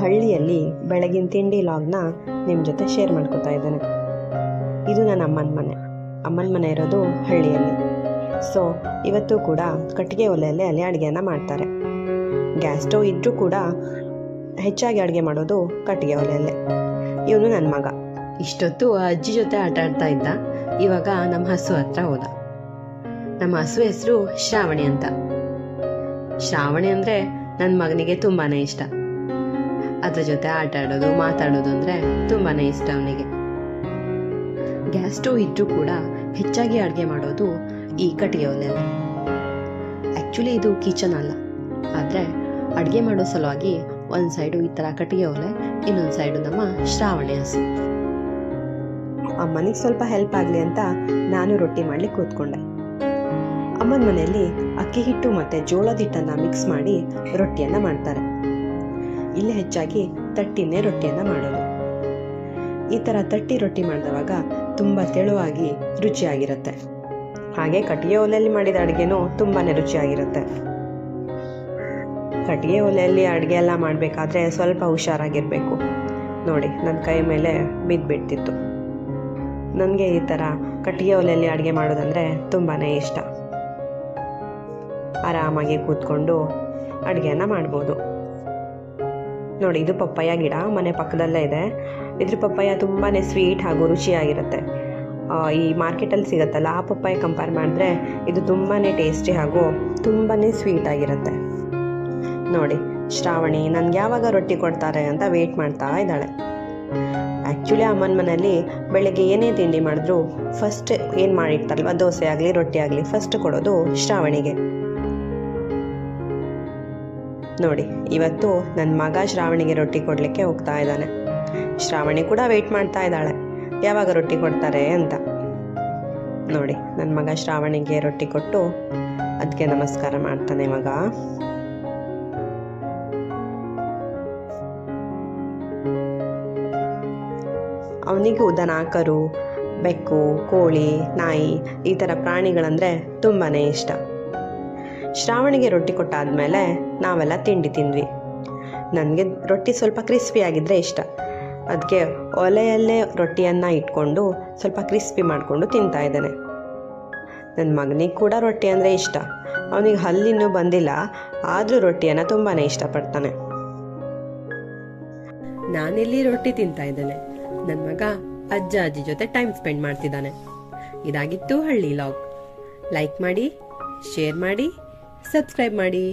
ಹಳ್ಳಿಯಲ್ಲಿ ಬೆಳಗಿನ ತಿಂಡಿ ಲಾಗ್ನ ನಿಮ್ಮ ಜೊತೆ ಶೇರ್ ಮಾಡ್ಕೊತಾ ಇದ್ದೇನೆ. ಇದು ನನ್ನ ಅಮ್ಮನ ಮನೆ. ಅಮ್ಮನ ಮನೆ ಇರೋದು ಹಳ್ಳಿಯಲ್ಲಿ. ಸೊ ಇವತ್ತು ಕೂಡ ಕಟ್ಟಿಗೆ ಒಲೆಯಲ್ಲಿ ಅಲ್ಲಿ ಅಡುಗೆನ ಮಾಡ್ತಾರೆ. ಗ್ಯಾಸ್ ಸ್ಟವ್ ಇದ್ದರೂ ಕೂಡ ಹೆಚ್ಚಾಗಿ ಅಡುಗೆ ಮಾಡೋದು ಕಟ್ಟಿಗೆ ಒಲೆಯಲ್ಲೇ. ಇವನು ನನ್ನ ಮಗ. ಇಷ್ಟೊತ್ತು ಅಜ್ಜಿ ಜೊತೆ ಆಟ ಆಡ್ತಾ ಇದ್ದ. ಇವಾಗ ನಮ್ಮ ಹಸು ಹತ್ರ ಹೋದ. ನಮ್ಮ ಹಸು ಹೆಸರು ಶ್ರಾವಣಿ ಅಂತ. ಶ್ರಾವಣಿ ಅಂದರೆ ನನ್ನ ಮಗನಿಗೆ ತುಂಬಾ ಇಷ್ಟ. ಅದ್ರ ಜೊತೆ ಆಟ ಆಡೋದು, ಮಾತಾಡೋದು ಅಂದರೆ ತುಂಬಾ ಇಷ್ಟ ಅವನಿಗೆ. ಗ್ಯಾಸ್ ಸ್ಟವ್ ಇದ್ರೂ ಕೂಡ ಹೆಚ್ಚಾಗಿ ಅಡುಗೆ ಮಾಡೋದು ಈ ಕಟ್ಟಿಗೆ ಒಲೆಯಲ್ಲೇ ಆ್ಯಕ್ಚುಲಿ ಇದು ಕಿಚನ್ ಅಲ್ಲ. ಆದರೆ ಅಡುಗೆ ಮಾಡೋ ಸಲುವಾಗಿ ಒಂದು ಸೈಡು ಈ ಥರ ಕಟ್ಟಿಗೆ ಒಲೆ ಇನ್ನೊಂದು ಸೈಡು ನಮ್ಮ ಶ್ರಾವಣಿ ಹಸು. ಅಮ್ಮನಿಗೆ ಸ್ವಲ್ಪ ಹೆಲ್ಪ್ ಆಗಲಿ ಅಂತ ನಾನು ರೊಟ್ಟಿ ಮಾಡ್ಲಿಕ್ಕೆ ಕೂತ್ಕೊಂಡೆ. ಅಮ್ಮನ ಮನೆಯಲ್ಲಿ ಅಕ್ಕಿ ಹಿಟ್ಟು ಮತ್ತು ಜೋಳದ ಹಿಟ್ಟನ್ನು ಮಿಕ್ಸ್ ಮಾಡಿ ರೊಟ್ಟಿಯನ್ನು ಮಾಡ್ತಾರೆ. ಇಲ್ಲಿ ಹೆಚ್ಚಾಗಿ ತಟ್ಟಿನೇ ರೊಟ್ಟಿಯನ್ನು ಮಾಡೋದು. ಈ ಥರ ತಟ್ಟಿ ರೊಟ್ಟಿ ಮಾಡಿದವಾಗ ತುಂಬ ತೆಳುವಾಗಿ ರುಚಿಯಾಗಿರುತ್ತೆ. ಹಾಗೆ ಕಟ್ಟಿಗೆ ಒಲೆಯಲ್ಲಿ ಮಾಡಿದ ಅಡುಗೆನೂ ತುಂಬಾ ರುಚಿಯಾಗಿರುತ್ತೆ. ಕಟ್ಟಿಗೆ ಒಲೆಯಲ್ಲಿ ಅಡುಗೆ ಎಲ್ಲ ಮಾಡಬೇಕಾದ್ರೆ ಸ್ವಲ್ಪ ಹುಷಾರಾಗಿರಬೇಕು. ನೋಡಿ ನನ್ನ ಕೈ ಮೇಲೆ ಬಿದ್ದುಬಿಡ್ತಿತ್ತು ನನಗೆ ಈ ಥರ ಕಟ್ಟಿಗೆ ಒಲೆಯಲ್ಲಿ ಅಡುಗೆ ಮಾಡೋದಂದರೆ ತುಂಬಾ ಇಷ್ಟ. ಆರಾಮಾಗಿ ಕೂತ್ಕೊಂಡು ಅಡುಗೆಯನ್ನು ಮಾಡ್ಬೋದು. ನೋಡಿ, ಇದು ಪಪ್ಪಾಯ ಗಿಡ, ಮನೆ ಪಕ್ಕದಲ್ಲೇ ಇದೆ. ಇದ್ರ ಪಪ್ಪಾಯ ತುಂಬಾ ಸ್ವೀಟ್ ಹಾಗೂ ರುಚಿಯಾಗಿರುತ್ತೆ. ಈ ಮಾರ್ಕೆಟಲ್ಲಿ ಸಿಗುತ್ತಲ್ಲ, ಆ ಪಪ್ಪಾಯ ಕಂಪೇರ್ ಮಾಡಿದ್ರೆ ಇದು ತುಂಬಾ ಟೇಸ್ಟಿ ಹಾಗೂ ತುಂಬಾ ಸ್ವೀಟ್ ಆಗಿರುತ್ತೆ. ನೋಡಿ, ಶ್ರಾವಣಿ ನನ್ಗೆ ಯಾವಾಗ ರೊಟ್ಟಿ ಕೊಡ್ತಾರೆ ಅಂತ ವೇಟ್ ಮಾಡ್ತಾ ಇದ್ದಾಳೆ. ಆ್ಯಕ್ಚುಲಿ ಅಮ್ಮನ ಮನೆಯಲ್ಲಿ ಬೆಳಗ್ಗೆ ಏನೇ ತಿಂಡಿ ಮಾಡಿದ್ರು ಫಸ್ಟ್ ಏನು ಮಾಡಿರ್ತಾರಲ್ವ, ದೋಸೆ ಆಗಲಿ, ರೊಟ್ಟಿ ಆಗಲಿ ಫಸ್ಟ್ ಕೊಡೋದು ಶ್ರಾವಣಿಗೆ. ನೋಡಿ, ಇವತ್ತು ನನ್ನ ಮಗ ಶ್ರಾವಣಿಗೆ ರೊಟ್ಟಿ ಕೊಡಲಿಕ್ಕೆ ಹೋಗ್ತಾ ಇದ್ದಾನೆ. ಶ್ರಾವಣಿ ಕೂಡ ವೆಯ್ಟ್ ಮಾಡ್ತಾ ಇದ್ದಾಳೆ. ಯಾವಾಗ ರೊಟ್ಟಿ ಕೊಡ್ತಾರೆ ಅಂತ. ನೋಡಿ ನನ್ನ ಮಗ ಶ್ರಾವಣಿಗೆ ರೊಟ್ಟಿ ಕೊಟ್ಟು ಅದಕ್ಕೆ ನಮಸ್ಕಾರ ಮಾಡ್ತಾನೆ ಮಗ. ಅವನಿಗೂ ದನ, ಕರು, ಬೆಕ್ಕು, ಕೋಳಿ, ನಾಯಿ ಈ ಥರ ಪ್ರಾಣಿಗಳಂದರೆ ತುಂಬಾ ಇಷ್ಟ. ಶ್ರಾವಣಿಗೆ ರೊಟ್ಟಿ ಕೊಟ್ಟಾದ್ಮೇಲೆ ನಾವೆಲ್ಲ ತಿಂಡಿ ತಿಂದ್ವಿ. ನನಗೆ ರೊಟ್ಟಿ ಸ್ವಲ್ಪ ಕ್ರಿಸ್ಪಿ ಆಗಿದ್ದರೆ ಇಷ್ಟ. ಅದಕ್ಕೆ ಒಲೆಯಲ್ಲೇ ರೊಟ್ಟಿಯನ್ನು ಇಟ್ಕೊಂಡು ಸ್ವಲ್ಪ ಕ್ರಿಸ್ಪಿ ಮಾಡಿಕೊಂಡು ತಿಂತಾ ಇದ್ದಾನೆ. ನನ್ನ ಮಗನಿಗೆ ಕೂಡ ರೊಟ್ಟಿ ಅಂದರೆ ಇಷ್ಟ. ಅವನಿಗೆ ಹಲ್ಲಿನ್ನೂ ಬಂದಿಲ್ಲ, ಆದರೂ ರೊಟ್ಟಿಯನ್ನು ತುಂಬಾ ಇಷ್ಟಪಡ್ತಾನೆ. ನಾನಿಲ್ಲಿ ರೊಟ್ಟಿ ತಿಂತಾ ಇದ್ದೇನೆ. ನನ್ನ ಮಗ ಅಜ್ಜ ಅಜ್ಜಿ ಜೊತೆ ಟೈಮ್ ಸ್ಪೆಂಡ್ ಮಾಡ್ತಿದ್ದಾನೆ. ಇದಾಗಿತ್ತು ಹಳ್ಳಿ ಲಾಗ್ ಲೈಕ್ ಮಾಡಿ ಶೇರ್ ಮಾಡಿ ಸಬ್ಸ್ಕ್ರೈಬ್ ಮಾಡಿ.